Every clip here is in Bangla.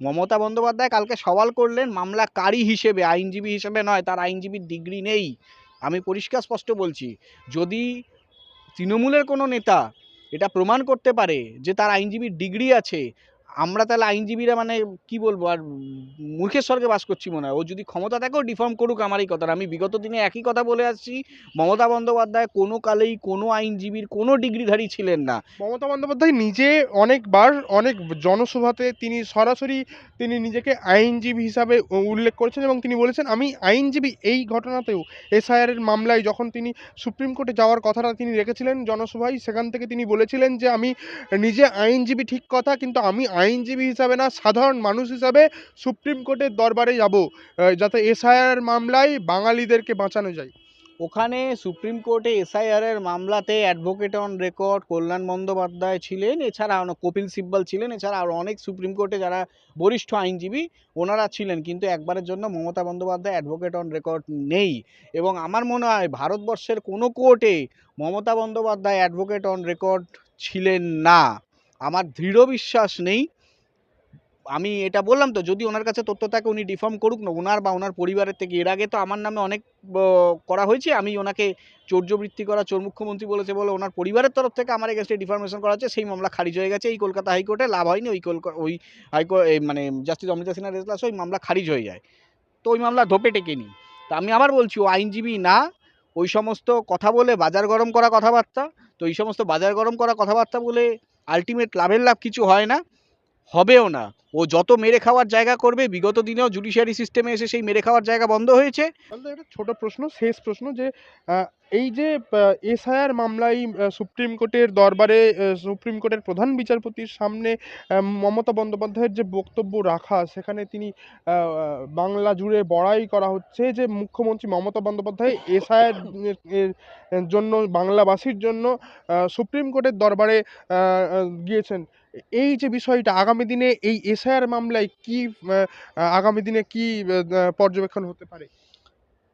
মমতা বন্দ্যোপাধ্যায় কালকে সওয়াল করলেন, মামলাকারী হিসেবে, আইনজীবী হিসেবে নয়, তার আইনজীবীর ডিগ্রি নেই। আমি পরিষ্কার স্পষ্ট বলছি, যদি তৃণমূলের কোনো নেতা এটা প্রমাণ করতে পারে যে তার আইনজীবীর ডিগ্রি আছে আমরা তাহলে আইনজীবীরা মানে কি বলব, আর মূর্খের স্বর্গে বাস করছি মনে হয়। ও যদি ক্ষমতা থাকেও ডিফর্ম করুক আমার এই কথা আমি বিগত দিনে একই কথা বলে আসছি, মমতা বন্দ্যোপাধ্যায় কোনো কালেই, কোনো আইনজীবীর কোনো ডিগ্রিধারী ছিলেন না। মমতা বন্দ্যোপাধ্যায় নিজে অনেকবার, অনেক জনসভাতে তিনি সরাসরি তিনি নিজেকে আইনজীবী হিসাবে উল্লেখ করেছেন এবং তিনি বলেছেন, আমি আইনজীবী এই ঘটনাতেও এসআইআর এর মামলায় যখন তিনি সুপ্রিম কোর্টে যাওয়ার কথাটা তিনি রেখেছিলেন জনসভায়, সেখান থেকে তিনি বলেছিলেন যে, আমি নিজে আইনজীবী ঠিক কথা, কিন্তু আমি আইনজীবী হিসাবে না, সাধারণ মানুষ হিসাবে সুপ্রিম কোর্টের দরবারে যাব যাতে এসআইআর মামলায় বাঙালিদেরকে বাঁচানো যায়। ওখানে সুপ্রিম কোর্টে এসআইআর এর মামলাতে advocate on record Kalyan Bandyopadhyay ছিলেন, এছাড়া কপিল সিব্বল ছিলেন, এছাড়া আরও অনেক সুপ্রিম কোর্টে যারা বরিষ্ঠ আইনজীবী, ওনারা ছিলেন, কিন্তু একবারের জন্য Mamata Bandyopadhyay advocate on record নেই। এবং আমার মনে হয় ভারতবর্ষের কোনো কোর্টে Mamata Bandyopadhyay advocate on record ছিলেন না। আমার দৃঢ় বিশ্বাস নেই। আমি এটা বললাম তো, যদি ওনার কাছে তথ্য থাকে উনি ডিফর্ম করুক না ওনার বা ওনার পরিবারের থেকে। এর আগে তো আমার নামে অনেক করা হয়েছে। আমি ওনাকে চৌর্যবৃত্তি করা, চোর মুখ্যমন্ত্রী বলেছে বলে ওনার পরিবারের তরফ থেকে আমার এগেনস্টে ডিফরমেশন করা হচ্ছে। সেই মামলা খারিজ হয়ে গেছে, এই কলকাতা হাইকোর্টে লাভ হয়নি, ওই কলকাতা ওই হাইকোর্ট মানে জাস্টিস অমৃতা সিনহা রেজলাস ওই মামলা খারিজ হয়ে যায়। তো ওই মামলা ধোপে টেকে টেকেনি তা আমি আবার বলছি, ও আইনজীবী না, ওই সমস্ত কথা বলে বাজার গরম করা কথাবার্তা, তো এই সমস্ত বাজার গরম করা কথাবার্তা বলে আলটিমেট লাভের লাভ কিছু হয় না হবেও না। ও যত মেরে খাওয়ার জায়গা করবে, বিগত দিনেও জুডিশিয়ারি সিস্টেমে এসে সেই মেরে খাওয়ার জায়গা বন্ধ হয়েছে। একটা ছোট প্রশ্ন, শেষ প্রশ্ন যে এই যে এসআইআর মামলায় সুপ্রিম কোর্টের দরবারে সুপ্রিম কোর্টের প্রধান বিচারপতির সামনে মমতা বন্দ্যোপাধ্যায়ের যে বক্তব্য রাখা, সেখানে তিনি বাংলা জুড়ে বড়াই করা হচ্ছে যে, মুখ্যমন্ত্রী মমতা বন্দ্যোপাধ্যায় এসআইআর জন্য, বাংলাবাসীর জন্য সুপ্রিম কোর্টের দরবারে গিয়েছেন। এই যে বিষয়টা, আগামী দিনে এই এসআইআর মামলায় কি আগামী দিনে কি পর্যবেক্ষণ হতে পারে?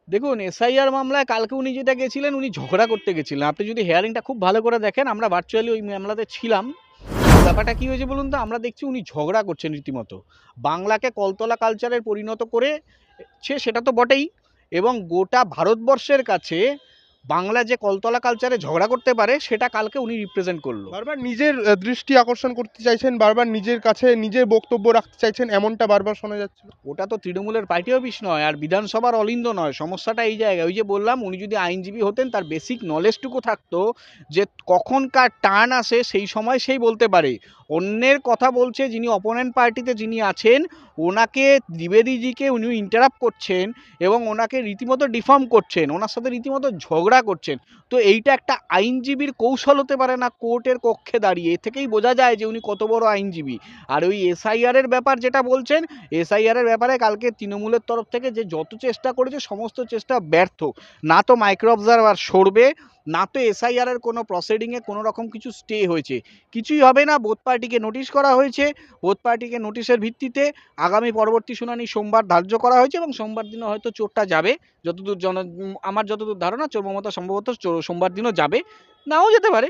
দেখুন এসআইআর মামলায় কালকে উনি যেটা গেছিলেন, উনি ঝগড়া করতে গেছিলেন। আপনি যদি হেয়ারিংটা খুব ভালো করে দেখেন, আমরা ভার্চুয়ালি ওই মামলাতে ছিলাম। ব্যাপারটা কী হয়েছে বলুন তো, আমরা দেখছি উনি ঝগড়া করছেন রীতিমতো। বাংলাকে কলতলা কালচারের পরিণত করে করেছে সেটা তো বটেই। এবং গোটা ভারতবর্ষের কাছে বাংলা যে কলতলা কালচারে ঝগড়া করতে পারে সেটা কালকে উনি রিপ্রেজেন্ট করল। বারবার নিজের দৃষ্টি আকর্ষণ করতে চাইছেন বারবার নিজের কাছে নিজের বক্তব্য রাখতে চাইছেন এমনটা বারবার শোনা যাচ্ছে। ওটা তো তৃণমূলের পার্টি অফিস নয় আর বিধানসভার অলিন্দ নয় সমস্যাটা এই জায়গায়। ওই যে বললাম উনি যদি আইনজীবী হতেন তার বেসিক নলেজটুকু থাকতো যে কখনকার টার্ন আসে সেই সময় সেই বলতে পারে। অন্যের কথা বলছে যিনি অপোনেন্ট পার্টিতে যিনি আছেন ওনাকে দ্বিবেদীজিকে উনি ইন্টারাপ্ট করছেন এবং ওনাকে রীতিমতো ডিফর্ম করছেন, ওনার সাথে রীতিমতো ঝগড়া করছেন। তো এইটা একটা আইনজীবীর কৌশল হতে পারে না কোর্টের কক্ষে দাঁড়িয়ে। এ থেকেই বোঝা যায় যে উনি কত বড় আইনজীবী। আর ওই এসআইআর এর ব্যাপার যেটা বলছেন এসআইআর এর ব্যাপারে কালকে তৃণমূলের তরফ থেকে যে যত চেষ্টা করেছে, সমস্ত চেষ্টা ব্যর্থ। না তো মাইক্রো অবজারভার সরবে না তো এসআইআর এর কোনো প্রসিডিংয়ে কোনো রকম কিছু স্টে হয়েছে। কিছুই হবে না বোধ পার্টিকে নোটিশ করা হয়েছে। বোধ পার্টিকে নোটিশের ভিত্তিতে আগামী পরবর্তী শুনানি সোমবার ধার্য করা হয়েছে এবং সোমবার দিনও হয়তো চোরটা যাবে। যতদূর জন আমার যতদূর ধারণা, চোর মমতা সম্ভবত সোমবার দিনও যাবে। নাও যেতে পারে।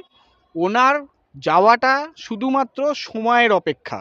ওনার যাওয়াটা শুধুমাত্র সময়ের অপেক্ষা।